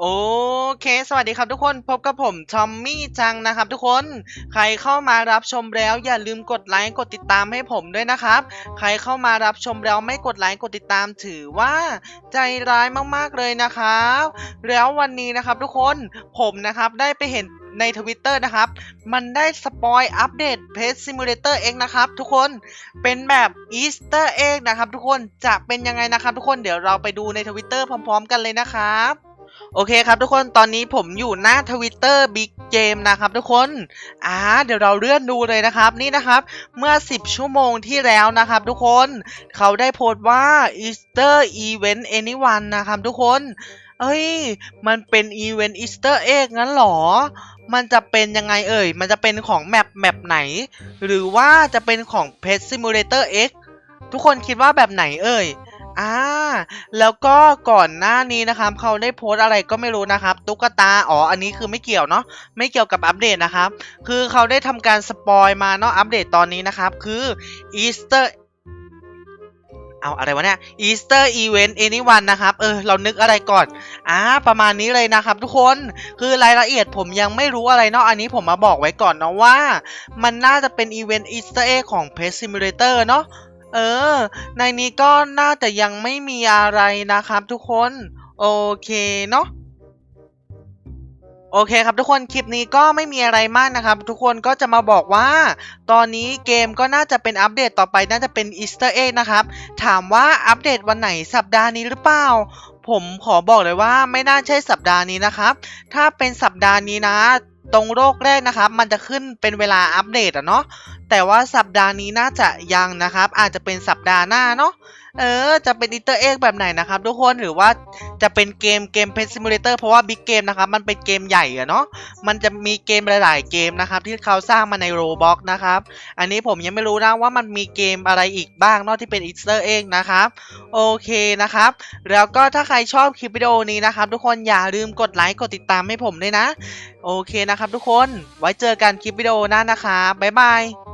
โอเคสวัสดีครับทุกคนพบกับผมทอมมี่จังนะครับทุกคนใครเข้ามารับชมแล้วอย่าลืมกดไลค์กดติดตามให้ผมด้วยนะครับ ใครเข้ามารับชมแล้วไม่กดไลค์กดติดตามถือว่า ใจร้ายมากๆเลยนะครับ แล้ววันนี้นะครับทุกคนผมนะครับได้ไปเห็นในทวิตเตอร์นะครับ มันได้สปอยอัปเดตเพจซิมูเลเตอร์เองนะครับทุกคน เป็นแบบอีสเตอร์เอ็กนะครับทุกคน จะเป็นยังไงนะครับทุกคน เดี๋ยวเราไปดูในทวิตเตอร์พร้อม ๆ กันเลยนะครับ โอเคครับทุกคนตอนนี้ผมอยู่หน้าทวิตเตอร์บิ๊กเกมนะครับทุกคนอ่าเดี๋ยวเราเลื่อนดูเลยนะครับนี่นะครับ เมื่อ 10 ชั่วโมงที่แล้วนะครับ ทุกคนเขาได้โพสต์ว่า Easter Event Anyone นะครับทุกคน เอ้ย มันเป็นอีเวนต์อีสเตอร์เอ็กงั้นเหรอ มันจะเป็นยังไงเอ่ย มันจะเป็นของแมปแมปไหน หรือว่าจะเป็นของ Pet Simulator X ทุกคนคิดว่าแบบไหนเอ่ย อ่า แล้วก็ก่อนหน้านี้นะครับเขาได้โพสต์อะไรก็ไม่รู้นะครับ ตุ๊กตา อ๋อ อันนี้คือไม่เกี่ยวเนาะ ไม่เกี่ยวกับอัปเดตนะครับ คือเขาได้ทำการสปอยมาเนาะ อัปเดตตอนนี้นะครับ คือ Easter เอาอะไรวะเนี่ย Easter Event Anyone นะครับ เออ เรานึกอะไรก่อนอ่าประมาณนี้เลยนะครับทุกคน คือรายละเอียดผมยังไม่รู้อะไรเนาะ อันนี้ผมมาบอกไว้ก่อนเนาะว่า มันน่าจะเป็นอีเวนต์ Easter Egg ของ Pet Simulator เนาะ เออ ในนี้ก็น่าจะยังไม่มีอะไรนะครับทุกคน โอเคเนาะโอเคครับทุกคนคลิปนี้ก็ไม่มีอะไรมากนะครับ ทุกคนก็จะมาบอกว่า ตอนนี้เกมก็น่าจะเป็นอัปเดตต่อไปน่าจะเป็นอีสเตอร์เอ็กนะครับ ถามว่าอัปเดตวันไหนสัปดาห์นี้หรือเปล่า ผมขอบอกเลยว่าไม่น่าใช่สัปดาห์นี้นะครับ ถ้าเป็นสัปดาห์นี้นะ ตรงโลกแรกนะครับ มันจะขึ้นเป็นเวลาอัปเดตอะเนาะ แต่ว่าสัปดาห์นี้น่าจะยังนะครับ อาจจะเป็นสัปดาห์หน้าเนาะเออ จะเป็นอีสเตอร์เอ็กแบบไหนนะครับทุกคนหรือว่าจะเป็นเกมเกมเพนซิมูเลเตอร์เพราะว่าบิ๊กเกมนะครับ มันเป็นเกมใหญ่อะเนาะมันจะมีเกมหลาย ๆ เกมนะครับ ที่เขาสร้างมาในโรบ็อกนะครับ อันนี้ผมยังไม่รู้นะว่ามันมีเกมอะไรอีกบ้างนอกที่เป็นอีสเตอร์เอ็กนะครับโอเคนะครับ แล้วก็ถ้าใครชอบคลิปวิดีโอนี้นะครับ ทุกคนอย่าลืมกดไลค์กดติดตามให้ผมด้วยนะ โอเคนะครับ ทุกคนไว้เจอกันคลิปวิดีโอหน้านะครับบ๊ายบาย